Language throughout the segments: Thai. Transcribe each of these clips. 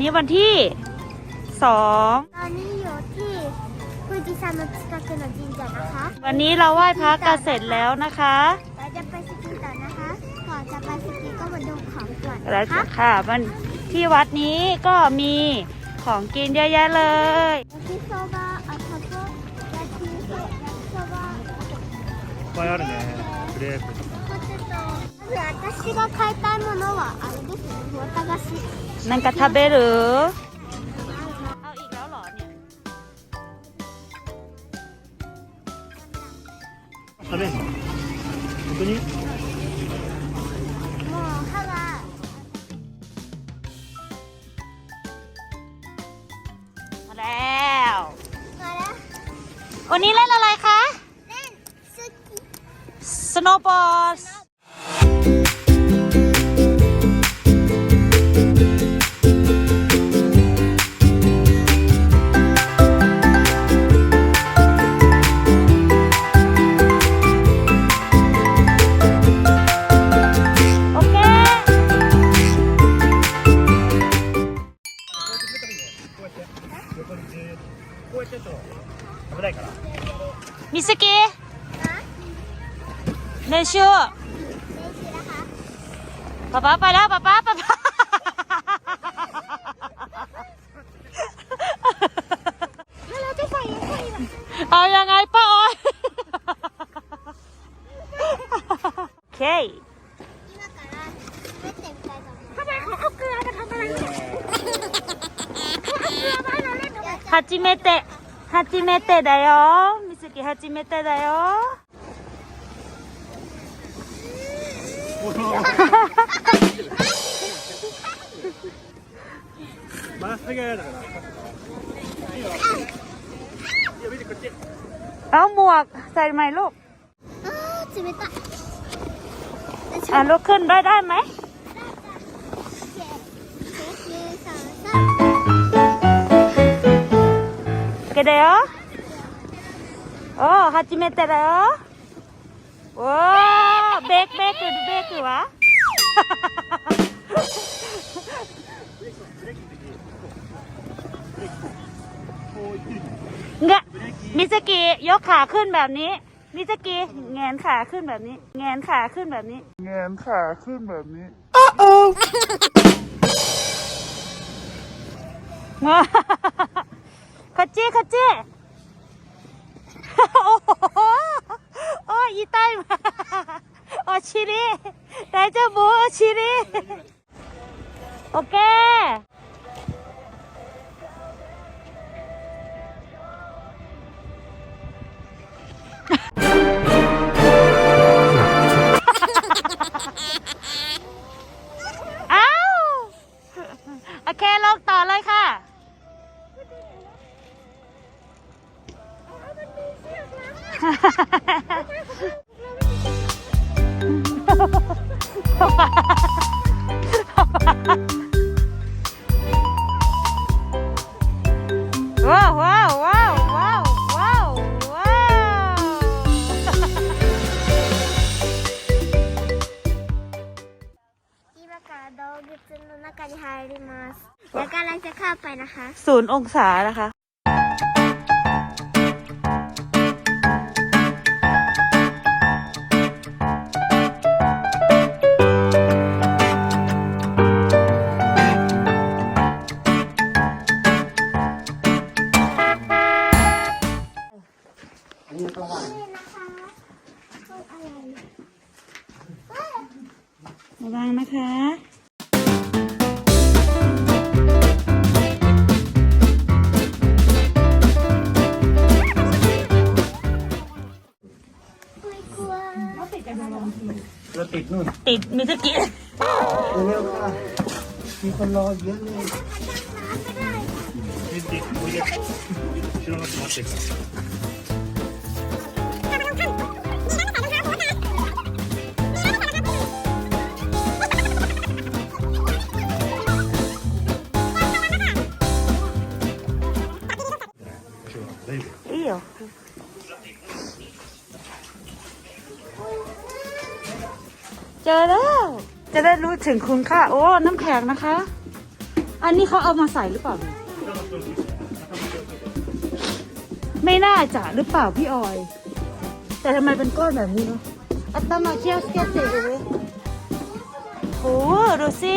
นี้วันที่สองตอนนี้อยู่ที่คุจิซามุจิกาเกโนจินจันะคะวันนี้เราไหว้พระกัเสร็จแล้วนะคะเราจะไปสกีต่อนะคะก่อนจะไปสกีก็มาดูของก่อนแล้วค่ะมันที่วัดนี้ก็มีของกินเยอะแยะเลยที่โซบอยไปอะไรเนี่ยเรียก 私が買いたいものはあれですね綿菓子 นังกะทาเบหรือ เอาอีกแล้วเหรอเนี่ย 食べんの本当にもう歯が มาแล้ว これ วันนี้เล่นอะไรคะ เล่นสกี สโนว์บอร์ด เอายังไงป้าออยโอเค 今から滑ってみたいと思いますทำไมเขาเอาเกลือมาทำอะไรเนี่ยเขาเอาเกลือมาให้เราเล่นด้วย はじめてはじめてだよみすきはじめてだよまっすぐだから เอาหมวกใส่ไหมลูกชีมิตอ่าลูกขึ้นได้ได้ไหมกระเดียวโอ้ฮัจิเมตเดยวโอ้เบรกเบรกเบรกหรือวะ เงะมิสกียกขาขึ้นแบบนี้ มิสกีแงนขาขึ้นแบบนี้ แงนขาขึ้นแบบนี้ แงนขาขึ้นแบบนี้โอ้โอ้ขจีขจีโอ้โหโอียต้มาโอชิริได้เจ้าบูชิริโอเค อเคลงต่อเลยค่ะ ว้าวว้าว้าวาไปนะคะ ศูนย์องศานะคะ เราติดนู่นติดมิสกิเร็วๆค่ะ จอแล้ว จะได้รู้ถึงคุณค่า โอ้ น้ำแข็งนะคะ อันนี้เขาเอามาใส่หรือเปล่า ไม่น่าจะหรือเปล่าพี่ออย แต่ทำไมเป็นก้อนแบบนี้เนาะอัตมาเคี่ยวสเก็ตเสร็จเลยโอ้ดูสิ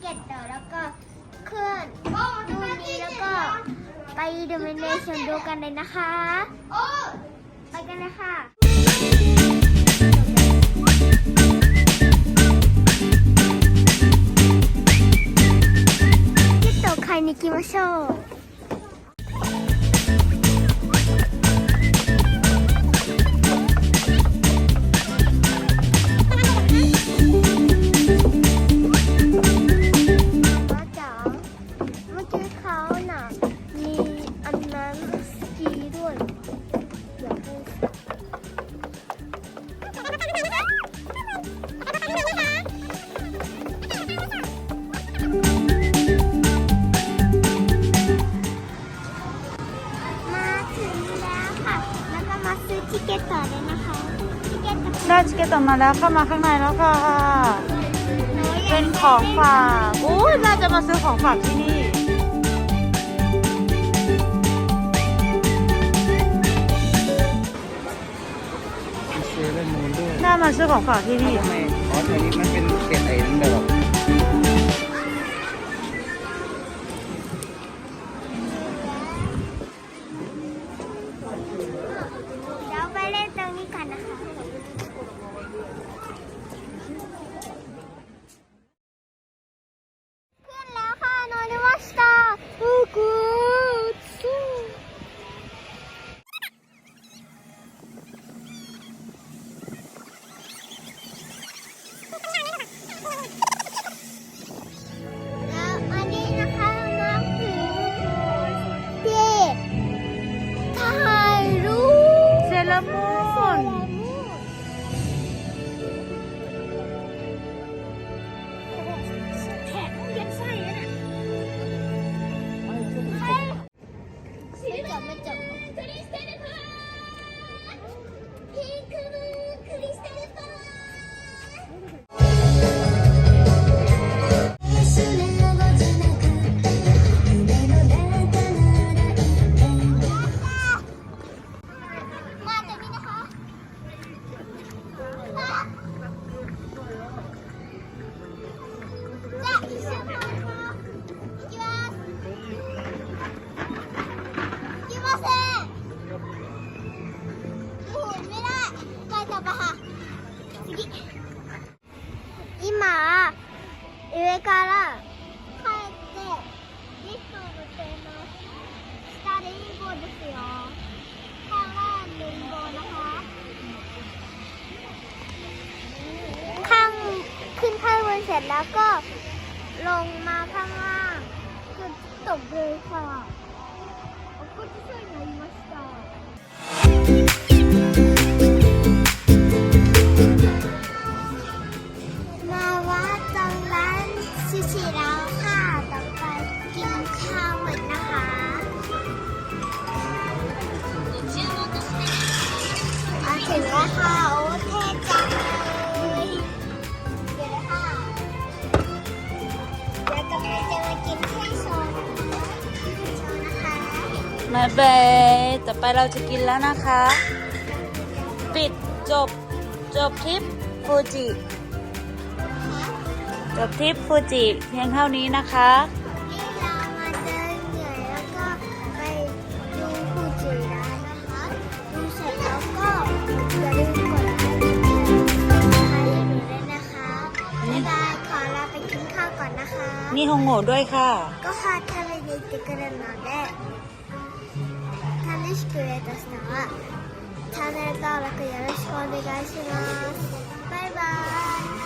เก็ตต่อแล้วก็ขึ้นดูนี้แล้วก็ไปอิลูมิเนชันดูกันเลยนะคะ ไปกันเลยค่ะ ที่โตใครに行きましょう。 แล้วเข้ามาข้างในแล้วค่ะ เป็นของฝากอู้ยน่าจะมาซื้อของฝากที่นี่เซเลนมูนด้วยน่ามาซื้อของฝากที่นี่ทำไมอ๋อแถวนี้มันเป็นเป็นไอ้นั่นแบบ 上から帰ってリフトを乗っています下レインボーですよข้างล่างレインボーนะคะข้างขึ้นข้างบนเสร็จแล้วก็ ลงมาข้างล่างคือตกเลยค่ะโอ้ก็จะช่วยなりました นล้เท่จังเลเที่ยวกมนะคะมาเบยต่อไปเราจะกินแล้วนะคะ ปิดจบจบทริปฟูจิ จบทริปฟูจิเพียงเท่านี้นะคะ 日本語ด้วご飯食べに行ってくるので楽しくレタしのはチャンネル登録よろしくお願いします。バイバイ。